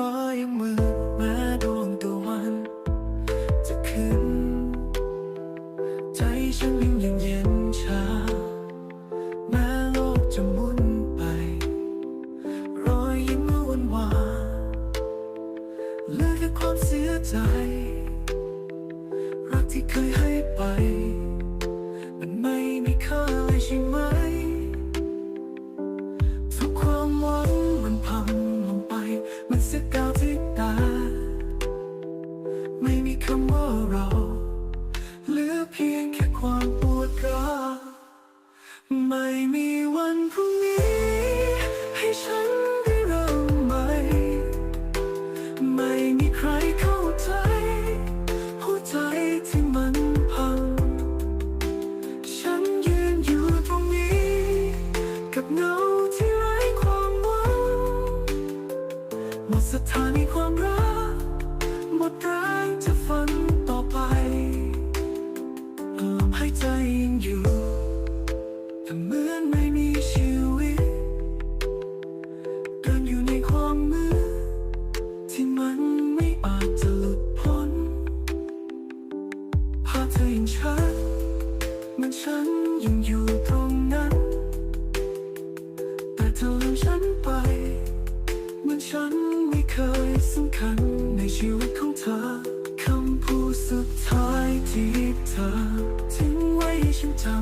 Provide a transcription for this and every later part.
ฟ้ายังมืดแม้ดวงตะวัน จะขึ้น ใจฉันยังยังเย็นชา แม้โลกจะหมุนไป รอยยิ้มวันวาเหลือแค่ความเสียใจ รักที่เคยให้ไป คำว่าเราเหลือเพียงแค่ความปวดร้าวไม่มีวันพรุ่งนี้ ให้ฉันได้เริ่มใหม่ไม่มีใครเข้าใจ หัวใจที่มันพัง ฉันยืนอยู่ตรงนี้ กับเงาที่ไร้ความหวังหมดสถานีความรักหมดแรง อยู่แต่เหมือนไม่มีชีวิตเดินอยู่ในความมืดที่มันไม่อาจจะหลุดพ้นภาพเธอยังชัดเหมันฉันยังอยู่ตรงนั้น แต่เธอลืมฉันไปเหมือนฉันไม่เคยสำคัญในชีวิตของเธอคำพูดสุดท้ายที่เธอ จำ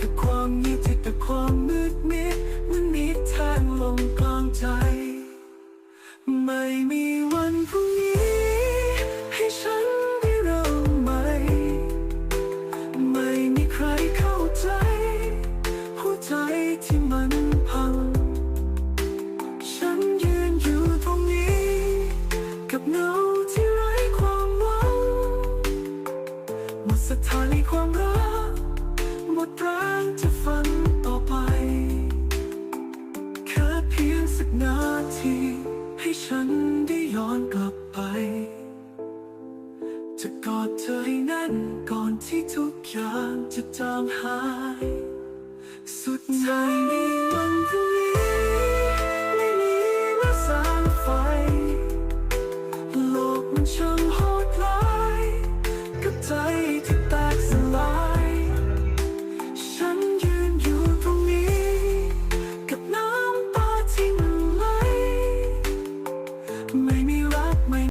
กับความเงียบที่แต่ความมืดมิดมันนิดแทงลงกลางใจ ไม่มีวันพรุ่งนี้ ทีให้ฉันได้ย้อนกลับไป จะกอดเธอให้แน่นก่อนที่ทุกอย่างจะจางหาย สุดท้าย